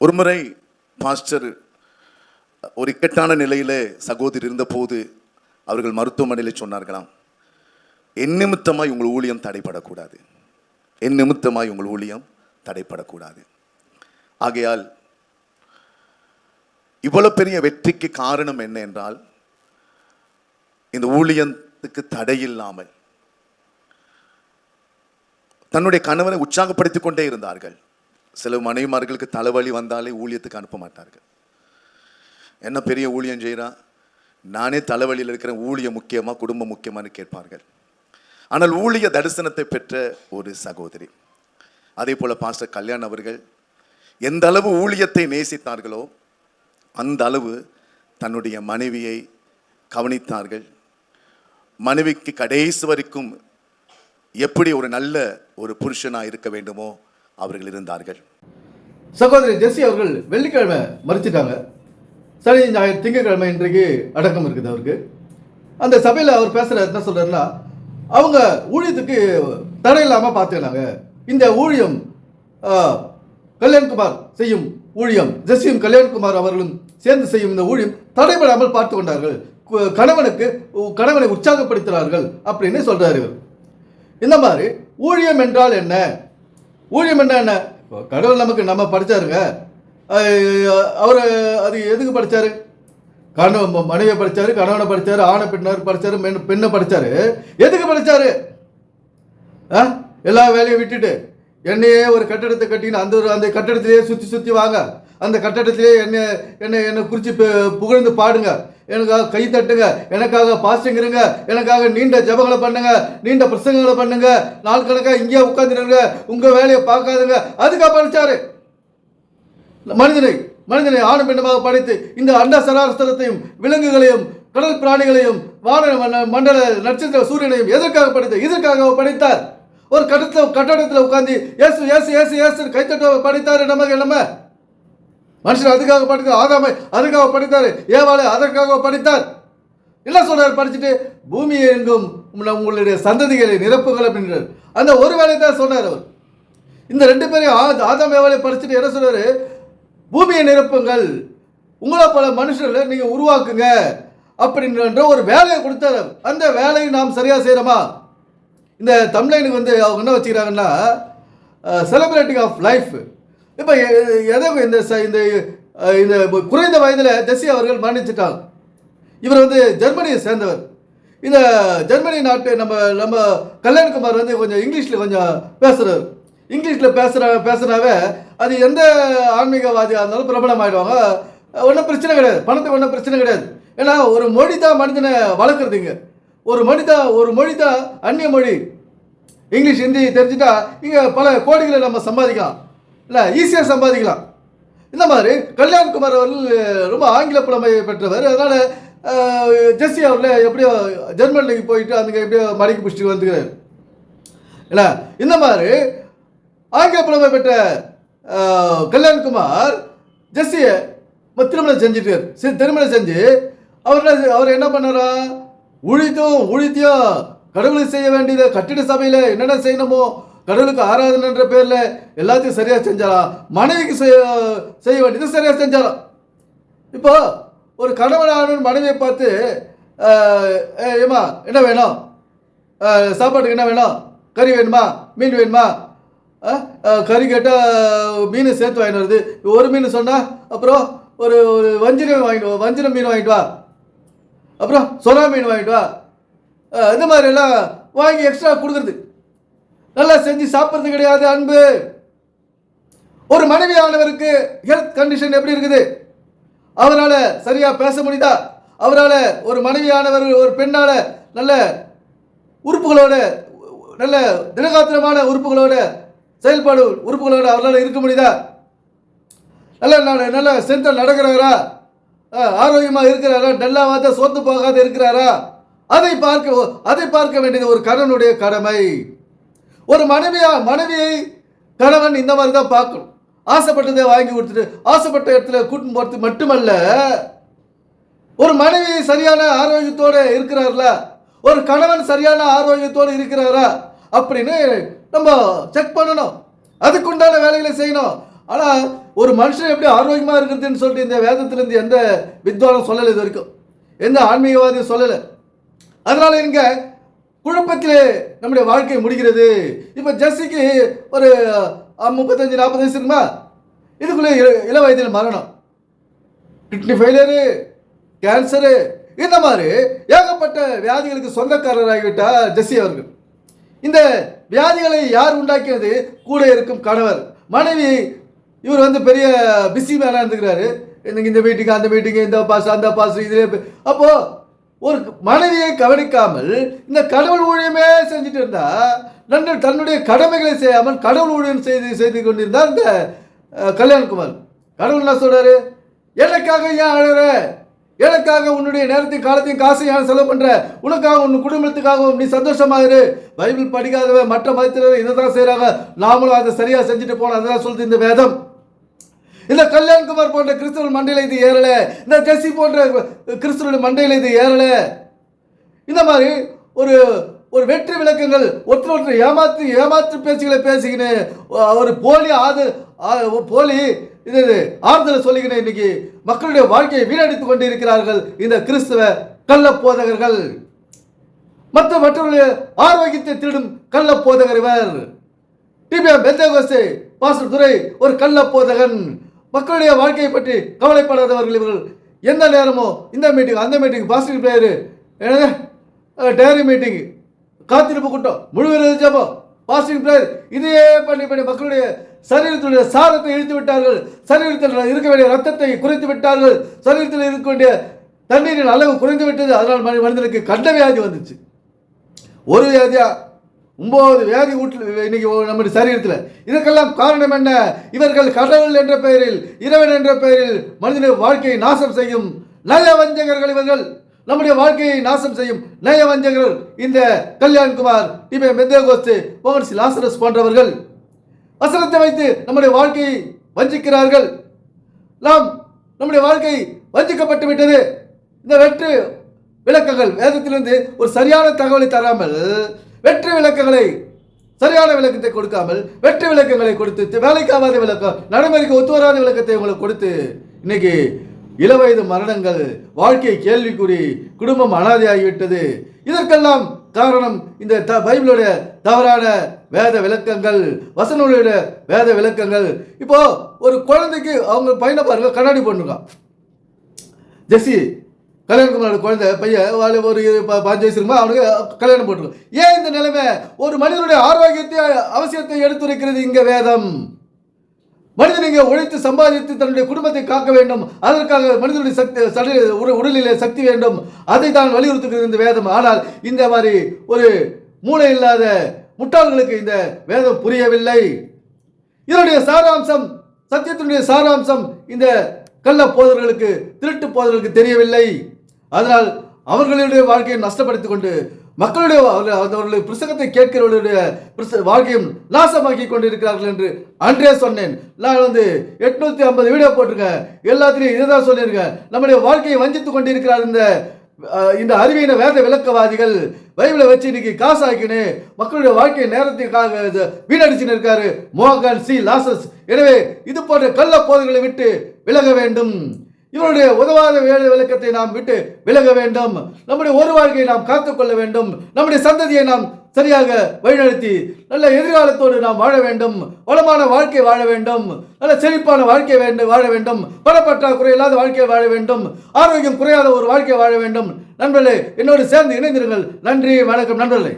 ஒரு முறை பாஸ்டர் ஒரு இக்கட்டான நிலையிலே சகோதரி இருந்தபோது அவர்கள் மருத்துவமனையில் சொன்னார்களாம் என் நிமித்தமாய் உங்கள் ஊழியம் தடைப்படக்கூடாது என் நிமித்தமாய் உங்கள் ஊழியம் தடைப்படக்கூடாது ஆகையால் இவ்வளவு பெரிய வெற்றிக்கு காரணம் என்ன என்றால் இந்த ஊழியத்துக்கு தடையில்லாமல் தன்னுடைய கணவனை உற்சாகப்படுத்திக் கொண்டே இருந்தார்கள். சில மனைவிமார்களுக்கு தலைவலி வந்தாலே ஊழியத்துக்கு அனுப்ப மாட்டார்கள். என்ன பெரிய ஊழியம் செய்கிறான் நானே தலைவலியில் இருக்கிற ஊழியம் முக்கியமாக குடும்பம் முக்கியமானு கேட்பார்கள். ஆனால் ஊழிய தரிசனத்தை பெற்ற ஒரு சகோதரி. அதே போல் பாஸ்டர் கல்யாண் அவர்கள் எந்த அளவு ஊழியத்தை நேசித்தார்களோ அந்த அளவு தன்னுடைய மனைவியை கவனித்தார்கள். மனைவிக்கு கடைசி வரைக்கும் எப்படி ஒரு நல்ல ஒரு புருஷனாக இருக்க வேண்டுமோ அவர்கள் இருந்தார்கள். சகோதரி ஜெஸ்ஸி அவர்கள் வெள்ளிக்கிழமை மறிச்சிட்டாங்க சனி ஞாயிறு திங்கக்கிழமை இன்றைக்கு அடக்கம் இருக்குது அவருக்கு. அந்த சபையில் அவர் பேசுகிற என்ன சொல்கிறாருன்னா அவங்க ஊழியத்துக்கு தடை இல்லாமல் பார்த்துக்கிறாங்க. இந்த ஊழியம் கல்யாண்குமார் செய்யும் ஊழியம் ஜெஸ்ஸியும் கல்யாண்குமார் அவர்களும் சேர்ந்து செய்யும் இந்த ஊழியம் தடைபடாமல் பார்த்து கொண்டார்கள். கணவனுக்கு உ- கணவனை உற்சாகப்படுத்துகிறார்கள் அப்படின்னு சொல்கிறார்கள் இவர். இந்த மாதிரி ஊழியம் என்றால் என்ன? ஊழியம் என்ன என்ன? இப்போ கடவுள் நமக்கு நம்ம படிச்சாருங்க. அவர் அது எதுக்கு படித்தார் கணவன் மனைவியை படித்தார் கணவனை படித்தார் ஆணை பெண்ணார் படித்தார் பெண் பெண்ணை படித்தார் எதுக்கு படித்தார் ஆ? எல்லா வேலையும் விட்டுட்டு என்னையே ஒரு கட்டடத்தை கட்டின்னு அந்த ஒரு அந்த கட்டடத்திலேயே சுற்றி சுற்றி வாங்க. அந்த கட்டடத்திலே என்னை என்னை என்னை குறித்து புகழ்ந்து பாடுங்க. எனக்காக கை தட்டுங்க. எனக்காக பாஸ்டிங் எனக்காக நீண்ட ஜெபங்களை பண்ணுங்க. நீண்ட பிரசங்களை பண்ணுங்க. நாள் கணக்காக இங்கேயே உட்காந்துருங்க உங்கள் வேலையை பார்க்காதுங்க. அதுக்காக படித்தாரு மனிதனை மனிதனை ஆணும் பெண்ணமாக படைத்து இந்த அண்ட சராசரத்தையும் விலங்குகளையும் கடல் பிராணிகளையும் வான மண்ட- மண்டல நட்சத்திர சூரியனையும் எதற்காக படைத்தார் இதற்காக படைத்தார்? ஒரு கட்டத்தில் கட்டடத்தில் உட்காந்து ஏசு ஏசு ஏசு ஏசு கைத்தட்ட படைத்தார். நமக்கு நம்ம மனுஷன் அதுக்காக படித்தார் ஆதாமை அதுக்காக படித்தார் ஏவாளை அதற்காக படித்தார். என்ன சொல்றாரு படிச்சுட்டு? பூமி எங்கும் உங்களுடைய சந்ததிகளை நிரப்புகள் அப்படின்றார். அந்த ஒரு வேலையை தான் சொன்னார் அவர். இந்த ரெண்டு பேரையும் ஆ- ஆதாம் ஏவாளை படிச்சுட்டு என்ன சொல்றாரு? பூமியை நிரப்புங்கள். உங்களை பல மனுஷர்களை நீங்கள் உருவாக்குங்க அப்படின்ற ஒரு வேலையை கொடுத்தாரு அந்த வேலையை நாம் சரியாக செய்கிறோமா இந்த தமிழ்லைனுக்கு வந்து அவங்க என்ன வச்சுக்கிறாங்கன்னா செலிப்ரேட்டிங் ஆஃப் லைஃப் இப்போ எதை இந்த இந்த இந்த குறைந்த வயதில் ஜெஸ்ஸி அவர்கள் மரணிச்சிட்டாங்க இவர் வந்து ஜெர்மனியை சேர்ந்தவர். இந்த ஜெர்மனி நாட்டு நம்ம நம்ம கல்யாண்குமார் வந்து கொஞ்சம் இங்கிலீஷில் கொஞ்சம் பேசுகிறார் இங்கிலீஷில் பேசுகிற பேசுனாவே அது எந்த ஆன்மீகவாதியாக இருந்தாலும் பிரபலம் ஆகிடுவாங்க ஒன்றும் பிரச்சனை கிடையாது. பணத்துக்கு ஒன்றும் பிரச்சனை கிடையாது. ஏன்னா ஒரு மொழி தான் மனிதனை வளர்க்குறதுங்க. ஒரு மொழி தான் ஒரு மொழி தான் அந்நிய மொழி. இங்கிலீஷ் ஹிந்தி தெரிஞ்சுட்டா இங்கே பல கோடிகளை நம்ம சம்பாதிக்கலாம். இல்லை ஈஸியாக சம்பாதிக்கலாம். இந்த மாதிரி கல்யாண்குமார் அவர்கள் ரொம்ப ஆங்கில புலமை பெற்றவர். அதனால் ஜெஸ்ஸி அவர்கள் எப்படியோ ஜெர்மனிக்கு போயிட்டு அங்கே எப்படியோ மடிக்கு பிடிச்சிட்டு வந்துக்கிறார். இல்லை இந்த மாதிரி ஆங்கில புலமை பெற்ற கல்யாண்குமார் ஜெஸ்ஸியை திருமணம் செஞ்சுட்டார். சரி திருமணம் செஞ்சு அவர் அவர் என்ன பண்ணாரா உழித்தும் உழித்தியும் கடவுளுக்கு செய்ய வேண்டியது கட்டிட சபையில் என்னென்ன செய்யணுமோ கடவுளுக்கு ஆராதனைன்ற பேரில் எல்லாத்தையும் சரியாக செஞ்சாராம் மனைவிக்கு செய்ய செய்ய வேண்டியது சரியாக செஞ்சாராம் இப்போ ஒரு கணவனான மனைவியை பார்த்து ஏமா ஏய், என்ன வேணும்? சாப்பாட்டுக்கு என்ன வேணும்? கறி வேணுமா? மீன் வேணுமா? கறி கேட்டால் மீன் சேர்த்து வாங்கிட்டு வருது. ஒரு மீன் சொன்னால் அப்புறம் ஒரு ஒரு வஞ்சிரம் வாங்கிட்டு வா வஞ்சிரம் மீன் வாங்கிட்டு வா. அப்புறம் சொரா மீன் வாங்கிட்டு வா. இந்த மாதிரி எல்லாம் வாங்கி எக்ஸ்ட்ரா கொடுக்குறது. நல்லா செஞ்சு சாப்பிட்றது கிடையாது அன்பு. ஒரு மனைவியானவருக்கு ஹெல்த் கண்டிஷன் எப்படி இருக்குது? அவரால் சரியாக பேச முடியுதா? அவரால் ஒரு மனைவியானவர் ஒரு பெண்ணால் நல்ல உறுப்புகளோட நல்ல திடகாத்திரமான உறுப்புகளோட செயல்பாடு உறுப்புகளோட அவரால் இருக்க முடியுதா? நல்ல நல்ல சென்டர் நடக்கிறாரா? ஆரோக்கியமாக இருக்கிறாரா? டல்லாவாத சோர்ந்து போகாத இருக்கிறாரா? அதை பார்க்க அதை பார்க்க வேண்டியது ஒரு கணவனுடைய கடமை. ஒரு மனைவியா மனைவியை கணவன் இந்த மாதிரி தான் பார்க்கணும். ஆசைப்பட்டதை வாங்கி கொடுத்துட்டு ஆசைப்பட்ட இடத்துல கூட்டின்னு போகிறது மட்டுமல்ல ஒரு மனைவி சரியான ஆரோக்கியத்தோடு இருக்கிறார்ல ஒரு கணவன் சரியான ஆரோக்கியத்தோடு இருக்கிறாரா அப்படின்னு நம்ம செக் பண்ணணும். அதுக்குண்டான வேலைகளை செய்யணும். ஆனால் ஒரு மனுஷன் எப்படி ஆரோக்கியமாக இருக்கிறதுன்னு சொல்லிட்டு இந்த வேதத்திலேருந்து எந்த வித்வானம் சொல்லலை இது வரைக்கும். எந்த ஆன்மீகவாதியும் சொல்லலை. அதனால் இங்கே குழப்பத்திலே நம்முடைய வாழ்க்கை முடிகிறது. இப்போ ஜெஸ்ஸிக்கு ஒரு முப்பத்தஞ்சு நாற்பது வயசு இருக்குமா? இதுக்குள்ளே இள- இள வயதில் மரணம். கிட்னி ஃபெயிலியரு கேன்சரு இந்த மாதிரி ஏகப்பட்ட வியாதிகளுக்கு சொந்தக்காரராகிவிட்டார் ஜெஸ்ஸி அவர்கள். இந்த வியாதிகளை யார் உண்டாக்கியது? கூட இருக்கும் கணவர். மனைவி இவர் வந்து பெரிய பிஸி மேனாக இருந்துக்கிறாரு. இந்த மீட்டிங் அந்த மீட்டிங் இந்த பாஸ் அந்த பாஸ் இதுலேயே அப்போது ஒரு மனைவியை கவனிக்காமல் இந்த கடவுள் ஊழியமே செஞ்சுட்டு இருந்தா நன்று தன்னுடைய கடமைகளை செய்யாமல் கடவுள் ஊழியம் செய்து செய்து கொண்டிருந்தார் இந்த கல்யாண்குமார். கடவுள் என்ன சொல்றாரு? எனக்காக ஏன் அழகிற? எனக்காக உன்னுடைய நேரத்தையும் காலத்தையும் காசையும் ஏன் செலவு பண்ற? உனக்காக உன் குடும்பத்துக்காகவும் நீ சந்தோஷமாயிரு பைபிள் படிக்காதவன் மற்ற மதத்தினர் இதை தான் செய்கிறாங்க நாமளும் அதை சரியா செஞ்சுட்டு போனோம் அதெல்லாம் சொல்லுது இந்த வேதம். இந்த கல்யாண்குமார் போன்ற கிறிஸ்தவ மண்டையில் இது ஏறல. இந்த ஜெசி போன்ற கிறிஸ்தவ மண்டையில் இது ஏறல. இந்த மாதிரி ஒரு ஒரு வெற்றி விளக்கங்கள் ஒருத்தர் ஒருத்தர் ஏமாத்து ஏமாற்று பேச்சுகளை பேசிக்கின்னு ஒரு போலி ஆது போலி இது ஆறுதலை சொல்லிக்கின்னு இன்னைக்கு மக்களுடைய வாழ்க்கையை வீணடித்துக் கொண்டு இருக்கிறார்கள் இந்த கிறிஸ்தவ கள்ள போதகர்கள் மற்ற மற்றவர்களுடைய ஆரோக்கியத்தை திருடும் கள்ள போதகர் இவர் டிபிஎம் பெந்தகோஸ்தே பாஸ்டர் துரை ஒரு கள்ள போதகன் மக்களுடைய வாழ்க்கையை பற்றி கவலைப்படாதவர்கள் இவர்கள். எந்த நேரமோ இந்த மீட்டிங் அந்த மீட்டிங் பாசிட்டிவ் பிளேயரு என்னது? டேரி மீட்டிங் காத்திருப்பு கூட்டம் முழுவதும் ஜபம் பாஸ்டிங் பிளேயர் இதையே பண்ணி பண்ணி மக்களுடைய சரீரத்துடைய சாரத்தை இழுத்து விட்டார்கள். சரீரத்தில் இருக்க வேண்டிய ரத்தத்தை குறைத்து விட்டார்கள். சரீரத்தில் இருக்க வேண்டிய தண்ணீரின் அளவு குறைந்து விட்டது. அதனால் மனிதனுக்கு கண்ட வியாதி வந்துச்சு. ஒரு வியாதியாக ஒம்பது வியாதி வீட்டில் இன்னைக்கு நம்முடைய சரீரத்தில். இதற்கெல்லாம் காரணம் என்ன? இவர்கள் கடவுள் என்ற பெயரில் இறைவன் என்ற பெயரில் மனிதனுடைய வாழ்க்கையை நாசம் செய்யும் நயவஞ்சகர்கள் இவர்கள். நம்முடைய வாழ்க்கையை நாசம் செய்யும் நயவஞ்சகர்கள் இந்த கல்யாண்குமார் டிபே மெந்தேகோஸ்து மோகன்சி லாசரஸ் போன்றவர்கள். வசனத்தை வைத்து நம்முடைய வாழ்க்கையை வஞ்சிக்கிறார்கள். நாம் நம்முடைய வாழ்க்கை வஞ்சிக்கப்பட்டு விட்டது. இந்த வெற்று விளக்கங்கள் வேதத்திலிருந்து ஒரு சரியான தகவலை தராமல் வெற்றி விளக்கங்களை சரியான விளக்கத்தை கொடுக்காமல் வெற்றி விளக்கங்களை கொடுத்து வேலைக்காவாத விளக்கம் நடைமுறைக்கு ஒத்து வராத விளக்கத்தை உங்களுக்கு கொடுத்து இன்னைக்கு இளவயது மரணங்கள் வாழ்க்கை கேள்விக்குறி குடும்பம் அனாதையாகிவிட்டது. இதற்கெல்லாம் காரணம் இந்த த பைபிளுடைய தவறான வேத விளக்கங்கள் வசனங்களுடைய வேத விளக்கங்கள். இப்போ ஒரு குழந்தைக்கு அவங்க பையனை பாருங்க கண்ணாடி பண்ணுங்க ஜெஸ்ஸி கல்யாணகுமாரோட குழந்தை பையன் வாழை ஒரு இரு- பாஞ்சு வயசு இருக்குமா அவனுக்கு கல்யாணம் போட்டுருக்கோம். ஏன் இந்த நிலைமை? ஒரு மனிதனுடைய ஆரோக்கியத்தை அவசியத்தை எடுத்துரைக்கிறது இங்கே வேதம். மனிதன் இங்கே உழைத்து சம்பாதித்து தன்னுடைய குடும்பத்தை காக்க வேண்டும். அதற்காக மனிதனுடைய சக்தி சடல் உட- உடலிலே சக்தி வேண்டும். அதை தான் வலியுறுத்துகிறது இந்த வேதம். ஆனால் இந்த மாதிரி ஒரு மூளை இல்லாத முட்டாள்களுக்கு இந்த வேதம் புரியவில்லை. இதனுடைய சாராம்சம் சத்தியத்தினுடைய சாராம்சம் இந்த கள்ள போதர்களுக்கு திருட்டு போதர்களுக்கு தெரியவில்லை. அதனால் அவர்களுடைய வாழ்க்கையை நஷ்டப்படுத்திக் கொண்டு மக்களுடைய அவர்களுடைய புஸ்தகத்தை கேட்கிறவர்களுடைய வாழ்க்கையும் நாசமாக்கி கொண்டிருக்கிறார்கள் என்று அன்றே சொன்னேன். நான் வந்து எட்நூத்தி ஐம்பது வீடியோ போட்டிருக்கேன். எல்லாத்திலையும் இதை தான் சொல்லியிருக்கேன். நம்முடைய வாழ்க்கையை வஞ்சித்து கொண்டிருக்கிறார் இந்த இந்த அறிவியின வேத விளக்கவாதிகள். பைபிளை வச்சு இன்னைக்கு காசாக்கினு மக்களுடைய வாழ்க்கை நேரத்துக்காக இது வீணடிச்சுன்னு இருக்காரு. மோகன் சி. லாசஸ் எனவே இது போன்ற கள்ள போதைகளை விட்டு விலக வேண்டும். இவருடைய உதவாத வேலை விளக்கத்தை நாம் விட்டு விலக வேண்டும். நம்முடைய ஒரு வாழ்க்கையை நாம் காத்துக்கொள்ள வேண்டும். நம்முடைய சந்ததியை நாம் சரியாக வழிநடத்தி நல்ல எதிர்காலத்தோடு நாம் வாழ வேண்டும். வளமான வாழ்க்கை வாழ வேண்டும். நல்ல செழிப்பான வாழ்க்கை வேண்டும் வாழ வேண்டும். பணப்பற்றாக்குறை இல்லாத வாழ்க்கையை வாழ வேண்டும். ஆரோக்கியம் குறையாத ஒரு வாழ்க்கை வாழ வேண்டும். நண்பர்களே என்னோடு சேர்ந்து இணைந்திருங்கள். நன்றி வணக்கம் நண்பர்களே.